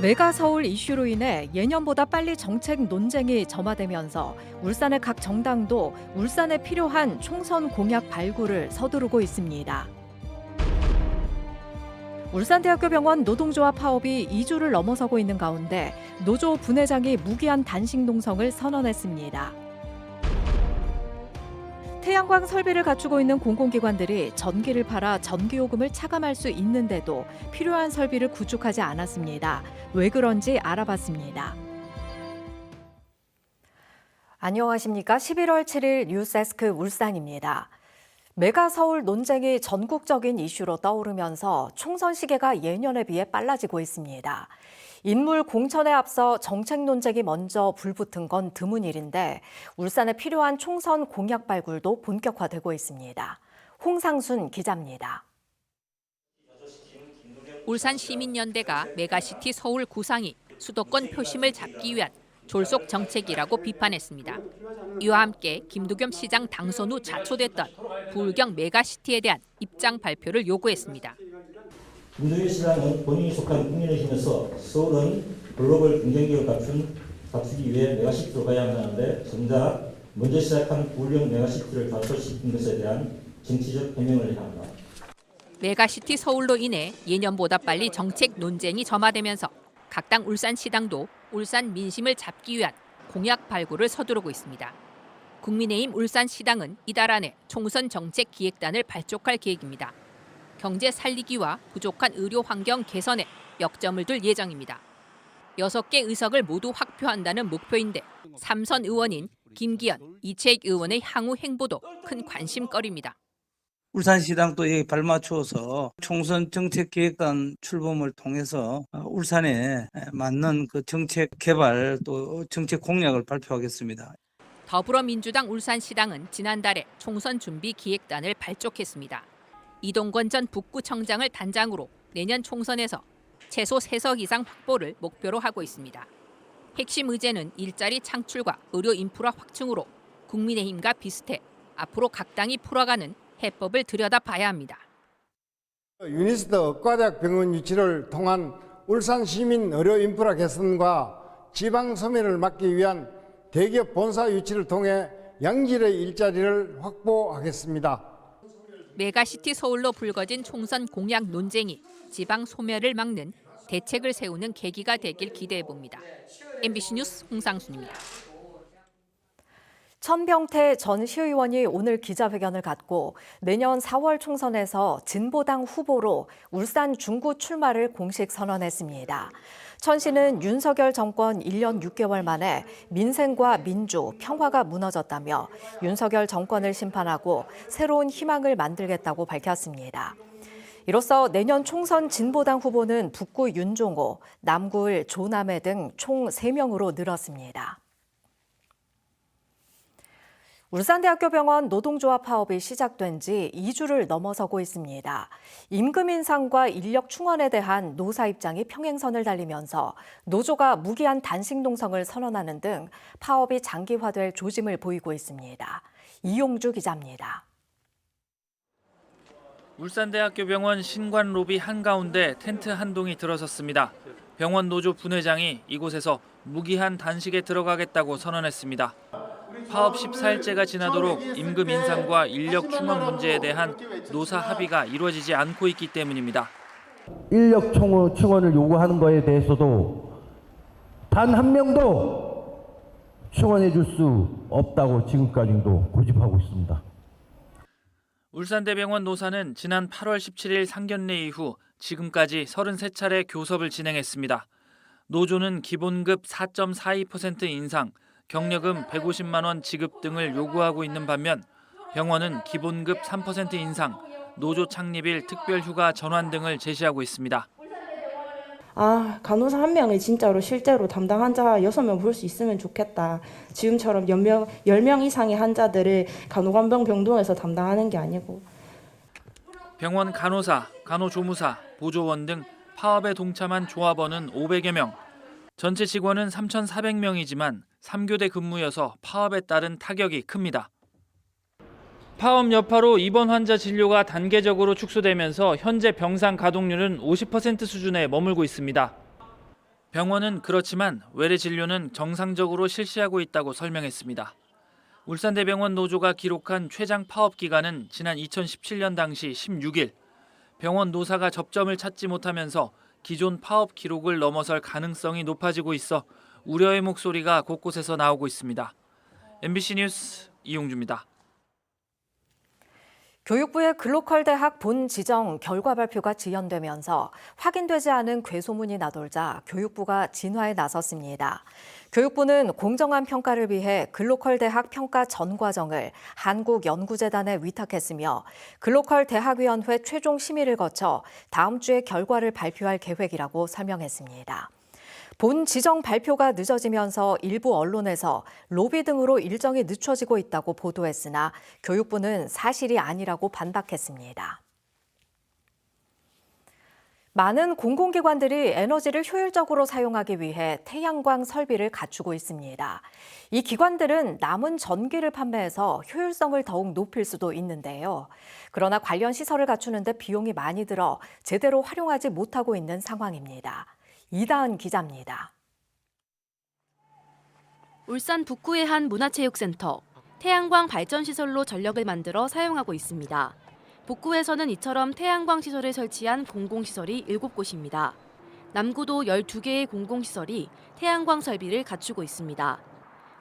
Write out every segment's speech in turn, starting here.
메가 서울 이슈로 인해 예년보다 빨리 정책 논쟁이 점화되면서 울산의 각 정당도 울산에 필요한 총선 공약 발굴을 서두르고 있습니다. 울산대학교 병원 노동조합 파업이 2주를 넘어서고 있는 가운데 노조 분회장이 무기한 단식 농성을 선언했습니다. 태양광 설비를 갖추고 있는 공공기관들이 전기를 팔아 전기요금을 차감할 수 있는데도 필요한 설비를 구축하지 않았습니다. 왜 그런지 알아봤습니다. 안녕하십니까. 11월 7일 뉴스데스크 울산입니다. 메가 서울 논쟁이 전국적인 이슈로 떠오르면서 총선 시계가 예년에 비해 빨라지고 있습니다. 인물 공천에 앞서 정책 논쟁이 먼저 불붙은 건 드문 일인데 울산에 필요한 총선 공약 발굴도 본격화되고 있습니다. 홍상순 기자입니다. 울산 시민연대가 메가시티 서울 구상이 수도권 표심을 잡기 위한 졸속 정책이라고 비판했습니다. 이와 함께 김두겸 시장 당선 후 자초됐던 불경 메가시티에 대한 입장 발표를 요구했습니다. 김동연 시장은 본인이 속한 국민의힘에서 서울은 글로벌 경쟁력을 갖춘 갖추기 위해 메가시티로 가야 하는데 정작 먼저 시작한 불령 메가시티를 좌초시킨 것에 대한 정치적 해명을 해야 한다. 메가시티 서울로 인해 예년보다 빨리 정책 논쟁이 점화되면서 각 당 울산시당도 울산 민심을 잡기 위한 공약 발굴을 서두르고 있습니다. 국민의힘 울산시당은 이달 안에 총선 정책 기획단을 발족할 계획입니다. 경제 살리기와 부족한 의료 환경 개선에 역점을 둘 예정입니다. 6개 의석을 모두 확표한다는 목표인데 삼선 의원인 김기현, 이채익 의원의 향후 행보도 큰 관심거리입니다. 울산시당도 여기 발맞추어서 총선 정책기획단 출범을 통해서 어, 울산에 맞는 그 정책 개발 또 정책 공약을 발표하겠습니다. 더불어민주당 울산시당은 지난달에 총선 준비 기획단을 발족했습니다. 이동건 전 북구청장을 단장으로 내년 총선에서 최소 3석 이상 확보를 목표로 하고 있습니다. 핵심 의제는 일자리 창출과 의료 인프라 확충으로 국민의힘과 비슷해 앞으로 각 당이 풀어가는 해법을 들여다봐야 합니다. 유니스트 의과대학 병원 유치를 통한 울산 시민 의료 인프라 개선과 지방 소멸을 막기 위한 대기업 본사 유치를 통해 양질의 일자리를 확보하겠습니다. 메가시티 서울로 불거진 총선 공약 논쟁이 지방 소멸을 막는 대책을 세우는 계기가 되길 기대해 봅니다. MBC 뉴스 홍상순입니다. 천병태 전 시의원이 오늘 기자회견을 갖고 내년 4월 총선에서 진보당 후보로 울산 중구 출마를 공식 선언했습니다. 천 씨는 윤석열 정권 1년 6개월 만에 민생과 민주, 평화가 무너졌다며 윤석열 정권을 심판하고 새로운 희망을 만들겠다고 밝혔습니다. 이로써 내년 총선 진보당 후보는 북구 윤종호, 남구을 조남해 등 총 3명으로 늘었습니다. 울산대학교 병원 노동조합 파업이 시작된 지 2주를 넘어서고 있습니다. 임금 인상과 인력 충원에 대한 노사 입장이 평행선을 달리면서 노조가 무기한 단식 농성을 선언하는 등 파업이 장기화될 조짐을 보이고 있습니다. 이용주 기자입니다. 울산대학교 병원 신관 로비 한가운데 텐트 한 동이 들어섰습니다. 병원 노조 분회장이 이곳에서 무기한 단식에 들어가겠다고 선언했습니다. 파업 14일째가 지나도록 임금 인상과 인력 충원 문제에 대한 노사 합의가 이루어지지 않고 있기 때문입니다. 인력 충원을 요구하는 거에 대해서도 단 한 명도 충원해 줄 수 없다고 지금까지도 고집하고 있습니다. 울산대병원 노사는 지난 8월 17일 상견례 이후 지금까지 33차례 교섭을 진행했습니다. 노조는 기본급 4.42% 인상, 경력금 150만 원 지급 등을 요구하고 있는 반면 병원은 기본급 3% 인상, 노조 창립일 특별휴가 전환 등을 제시하고 있습니다. 아, 간호사 한 명이 진짜로 실제로 담당 환자 6명 볼 수 있으면 좋겠다. 지금처럼 10명, 10명 이상의 환자들을 간호관병 병동에서 담당하는 게 아니고. 병원 간호사, 간호조무사, 보조원 등 파업에 동참한 조합원은 500여 명. 전체 직원은 3,400명이지만 3교대 근무여서 파업에 따른 타격이 큽니다. 파업 여파로 입원 환자 진료가 단계적으로 축소되면서 현재 병상 가동률은 50% 수준에 머물고 있습니다. 병원은 그렇지만 외래 진료는 정상적으로 실시하고 있다고 설명했습니다. 울산대병원 노조가 기록한 최장 파업 기간은 지난 2017년 당시 16일. 병원 노사가 접점을 찾지 못하면서 기존 파업 기록을 넘어설 가능성이 높아지고 있어 우려의 목소리가 곳곳에서 나오고 있습니다. MBC 뉴스 이용주입니다. 교육부의 글로컬 대학 본 지정 결과 발표가 지연되면서 확인되지 않은 괴소문이 나돌자 교육부가 진화에 나섰습니다. 교육부는 공정한 평가를 위해 글로컬 대학 평가 전 과정을 한국연구재단에 위탁했으며 글로컬 대학위원회 최종 심의를 거쳐 다음 주에 결과를 발표할 계획이라고 설명했습니다. 본 지정 발표가 늦어지면서 일부 언론에서 로비 등으로 일정이 늦춰지고 있다고 보도했으나 교육부는 사실이 아니라고 반박했습니다. 많은 공공기관들이 에너지를 효율적으로 사용하기 위해 태양광 설비를 갖추고 있습니다. 이 기관들은 남은 전기를 판매해서 효율성을 더욱 높일 수도 있는데요. 그러나 관련 시설을 갖추는데 비용이 많이 들어 제대로 활용하지 못하고 있는 상황입니다. 이다은 기자입니다. 울산 북구의 한 문화체육센터, 태양광 발전 시설로 전력을 만들어 사용하고 있습니다. 북구에서는 이처럼 태양광 시설을 설치한 공공시설이 7곳입니다. 남구도 12개의 공공시설이 태양광 설비를 갖추고 있습니다.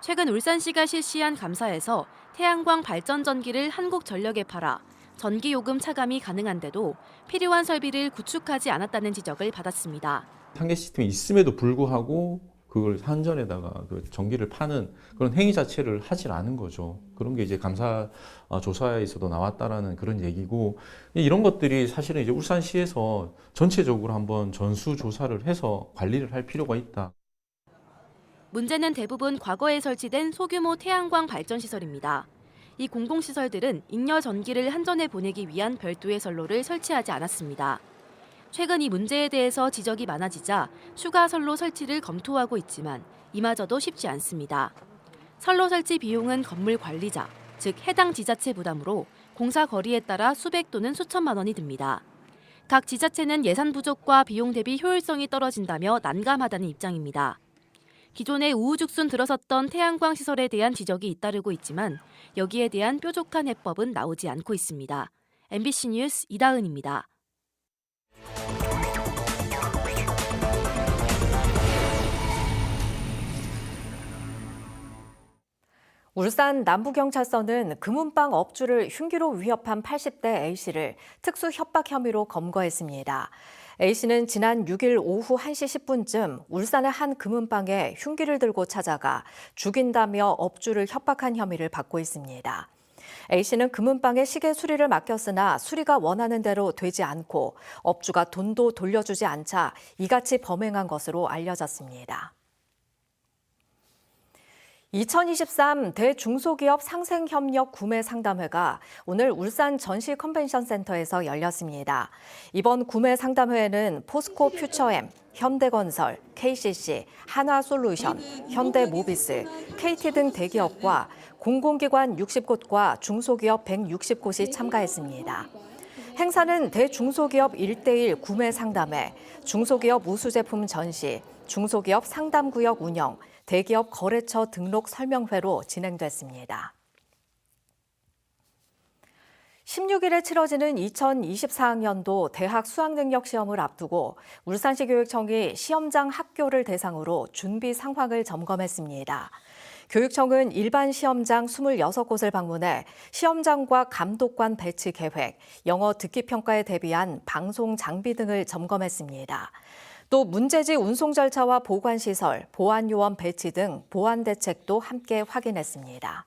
최근 울산시가 실시한 감사에서 태양광 발전 전기를 한국전력에 팔아 전기 요금 차감이 가능한데도 필요한 설비를 구축하지 않았다는 지적을 받았습니다. 한계 시스템이 있음에도 불구하고 그걸 한전에다가 그 전기를 파는 그런 행위 자체를 하질 않은 거죠. 그런 게 이제 감사 어, 조사에서도 나왔다라는 그런 얘기고 이런 것들이 사실은 이제 울산시에서 전체적으로 한번 전수 조사를 해서 관리를 할 필요가 있다. 문제는 대부분 과거에 설치된 소규모 태양광 발전 시설입니다. 이 공공시설들은 잉여 전기를 한전에 보내기 위한 별도의 선로를 설치하지 않았습니다. 최근 이 문제에 대해서 지적이 많아지자 추가 선로 설치를 검토하고 있지만 이마저도 쉽지 않습니다. 선로 설치 비용은 건물 관리자, 즉 해당 지자체 부담으로 공사 거리에 따라 수백 또는 수천만 원이 듭니다. 각 지자체는 예산 부족과 비용 대비 효율성이 떨어진다며 난감하다는 입장입니다. 기존에 우후죽순 들어섰던 태양광 시설에 대한 지적이 잇따르고 있지만 여기에 대한 뾰족한 해법은 나오지 않고 있습니다. MBC 뉴스 이다은입니다. 울산 남부경찰서는 금은방 업주를 흉기로 위협한 80대 A씨를 특수 협박 혐의로 검거했습니다. A씨는 지난 6일 오후 1시 10분쯤 울산의 한 금은방에 흉기를 들고 찾아가 죽인다며 업주를 협박한 혐의를 받고 있습니다. A씨는 금은방에 시계 수리를 맡겼으나 수리가 원하는 대로 되지 않고 업주가 돈도 돌려주지 않자 이같이 범행한 것으로 알려졌습니다. 2023 대중소기업 상생협력 구매 상담회가 오늘 울산 전시 컨벤션 센터에서 열렸습니다. 이번 구매 상담회에는 포스코 퓨처엠, 현대건설, KCC, 한화솔루션, 현대모비스, KT 등 대기업과 공공기관 60곳과 중소기업 160곳이 참가했습니다. 행사는 대중소기업 1대1 구매 상담회, 중소기업 우수제품 전시, 중소기업 상담구역 운영, 대기업 거래처 등록 설명회로 진행됐습니다. 16일에 치러지는 2024학년도 대학 수학능력 시험을 앞두고 울산시 교육청이 시험장 학교를 대상으로 준비 상황을 점검했습니다. 교육청은 일반 시험장 26곳을 방문해 시험장과 감독관 배치 계획, 영어 듣기 평가에 대비한 방송 장비 등을 점검했습니다. 또 문제지 운송 절차와 보관 시설, 보안 요원 배치 등 보안 대책도 함께 확인했습니다.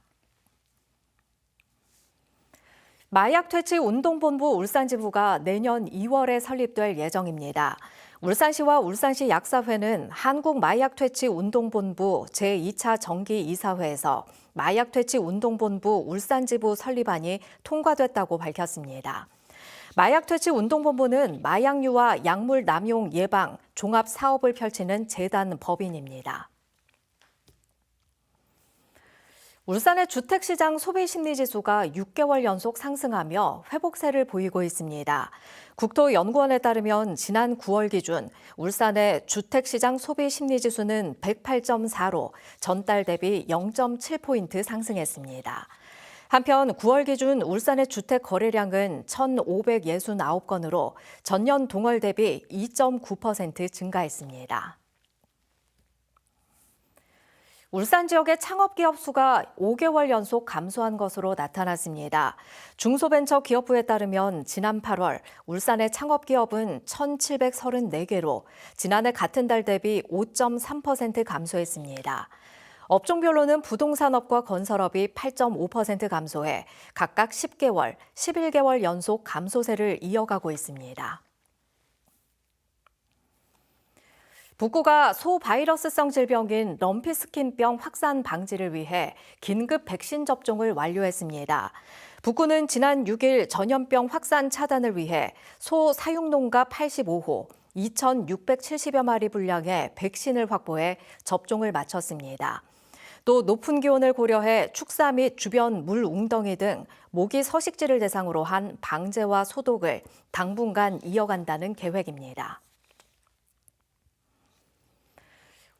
마약 퇴치 운동본부 울산지부가 내년 2월에 설립될 예정입니다. 울산시와 울산시 약사회는 한국 마약 퇴치 운동본부 제2차 정기 이사회에서 마약 퇴치 운동본부 울산지부 설립안이 통과됐다고 밝혔습니다. 마약 퇴치 운동본부는 마약류와 약물 남용 예방 종합 사업을 펼치는 재단 법인입니다. 울산의 주택시장 소비심리지수가 6개월 연속 상승하며 회복세를 보이고 있습니다. 국토연구원에 따르면 지난 9월 기준 울산의 주택시장 소비심리지수는 108.4로 전달 대비 0.7포인트 상승했습니다. 한편 9월 기준 울산의 주택 거래량은 1,569건으로 전년 동월 대비 2.9% 증가했습니다. 울산 지역의 창업기업 수가 5개월 연속 감소한 것으로 나타났습니다. 중소벤처기업부에 따르면 지난 8월 울산의 창업기업은 1,734개로 지난해 같은 달 대비 5.3% 감소했습니다. 업종별로는 부동산업과 건설업이 8.5% 감소해 각각 10개월, 11개월 연속 감소세를 이어가고 있습니다. 북구가 소바이러스성 질병인 럼피스킨병 확산 방지를 위해 긴급 백신 접종을 완료했습니다. 북구는 지난 6일 전염병 확산 차단을 위해 소 사육농가 85호 2,670여 마리 분량의 백신을 확보해 접종을 마쳤습니다. 또 높은 기온을 고려해 축사 및 주변 물 웅덩이 등 모기 서식지를 대상으로 한 방제와 소독을 당분간 이어간다는 계획입니다.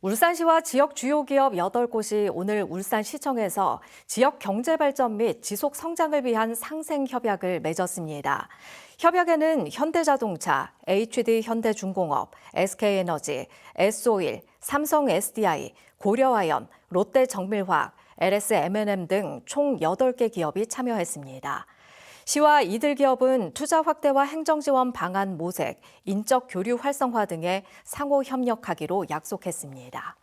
울산시와 지역 주요 기업 8곳이 오늘 울산시청에서 지역 경제 발전 및 지속 성장을 위한 상생 협약을 맺었습니다. 협약에는 현대자동차, HD 현대중공업, SK에너지, S-오일, 삼성 SDI, 고려아연, 롯데정밀화학, LS M&M 등 총 8개 기업이 참여했습니다. 시와 이들 기업은 투자 확대와 행정 지원 방안 모색, 인적 교류 활성화 등에 상호 협력하기로 약속했습니다.